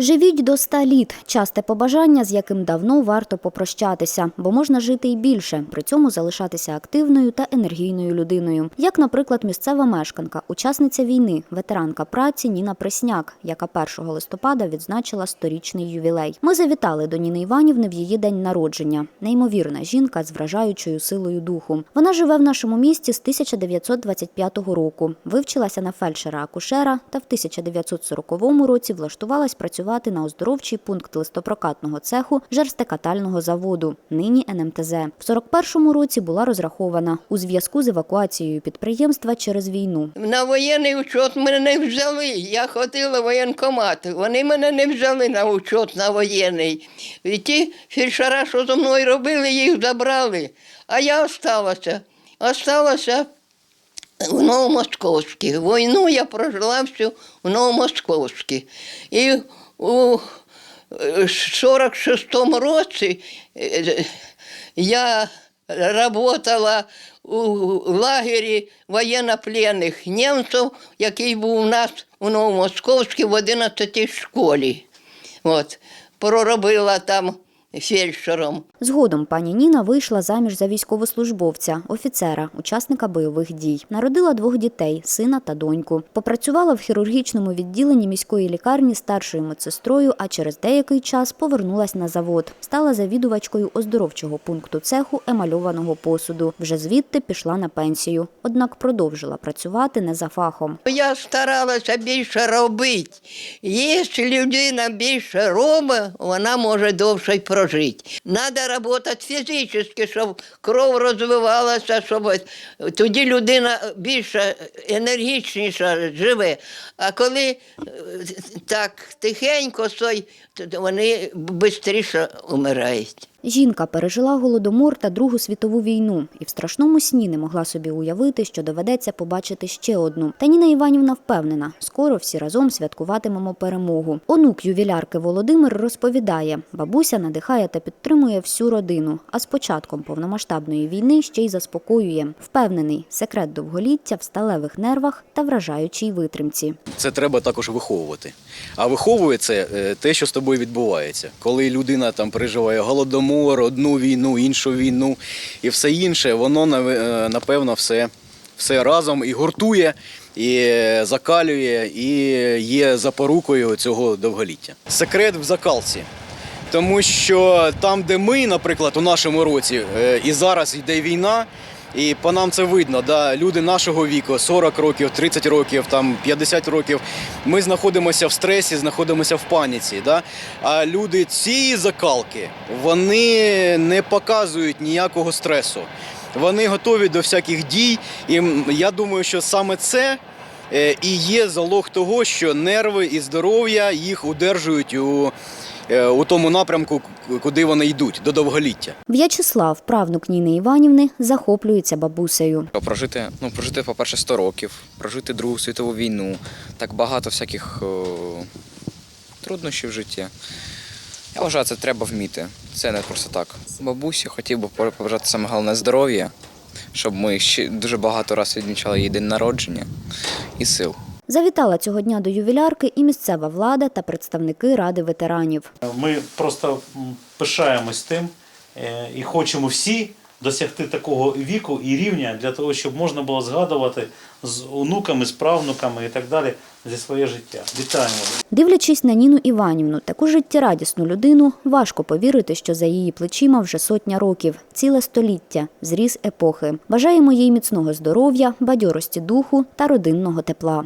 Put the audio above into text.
Живіть до ста літ часте побажання, з яким давно варто попрощатися, бо можна жити і більше, при цьому залишатися активною та енергійною людиною. Як, наприклад, місцева мешканка, учасниця війни, ветеранка праці Ніна Пресняк, яка 1 листопада відзначила сторічний ювілей. Ми завітали до Ніни Іванівни в її день народження. Неймовірна жінка з вражаючою силою духу. Вона живе в нашому місті з 1925 року. Вивчилася на фельдшера-акушера та в 1940 році влаштувалась працювати на оздоровчий пункт листопрокатного цеху жерстекатального заводу, нині НМТЗ. В 41-му році була розрахована у зв'язку з евакуацією підприємства через війну. На воєнний учет мене не взяли. Я ходила в воєнкомат. Вони мене не взяли на учет на воєнний. І ті фельдшера, що зі мною робили, їх забрали. А я осталася. Осталася в Новомосковській. Війну я прожила всю в Новомосковській. І у 46-му році е, я работала у лагері воєннопленних німців, який був у нас у Новомосковській в 11 школі. От. Проробила там фельдшером. Згодом пані Ніна вийшла заміж за військовослужбовця, офіцера, учасника бойових дій. Народила двох дітей сина та доньку. Попрацювала в хірургічному відділенні міської лікарні старшою медсестрою, а через деякий час повернулась на завод. Стала завідувачкою оздоровчого пункту цеху емальованого посуду. Вже звідти пішла на пенсію. Однак продовжила працювати не за фахом. Я старалася більше робити. Якщо людина більше робить, вона може довше й прожити. Треба працювати фізично, щоб кров розвивалася, щоб тоді людина більше енергічніше живе. А коли е, так тихенько, то вони швидше вмирають. Жінка пережила голодомор та Другу світову війну і в страшному сні не могла собі уявити, що доведеться побачити ще одну. Та Ніна Іванівна впевнена, скоро всі разом святкуватимемо перемогу. Онук ювілярки Володимир розповідає, бабуся надихає та підтримує всю родину. А з початком повномасштабної війни ще й заспокоює. Впевнений, секрет довголіття в сталевих нервах та вражаючій витримці. Це треба також виховувати. А виховує це е, те, що з тобою відбувається. Коли людина там переживає голодомор, одну війну, іншу війну і все інше, воно е, напевно все, все разом і гуртує, і закалює, і є запорукою цього довголіття. Секрет в закалці. Тому що там, де ми, наприклад, у нашому році, е, і зараз йде війна, і по нам це видно, да, люди нашого віку, 40 років, 30 років, там, 50 років, ми знаходимося в стресі, знаходимося в паніці. Да? А люди цієї закалки, вони не показують ніякого стресу. Вони готові до всяких дій. І я думаю, що саме це е, і є залог того, що нерви і здоров'я їх удержують у, у тому напрямку, куди вони йдуть, до довголіття. В'ячеслав, правнук Ніни Іванівни, захоплюється бабусею. Прожити, ну, прожити, по-перше, 100 років, прожити Другу світову війну, так багато всяких о, труднощів в житті. Я вважаю, це треба вміти. Це не просто так. Бабусі хотів би побажати саме головне здоров'я, щоб ми ще дуже багато разів відмічали її день народження і сил. Завітала цього дня до ювілярки і місцева влада та представники ради ветеранів. Ми просто пишаємось тим е, і хочемо всі досягти такого віку і рівня для того, щоб можна було згадувати з онуками, з правнуками і так далі зі своє життя. Вітаємо! Дивлячись на Ніну Іванівну, таку життєрадісну людину, важко повірити, що за її плечима вже сотня років, ціле століття, зріз епохи. Бажаємо їй міцного здоров'я, бадьорості духу та родинного тепла.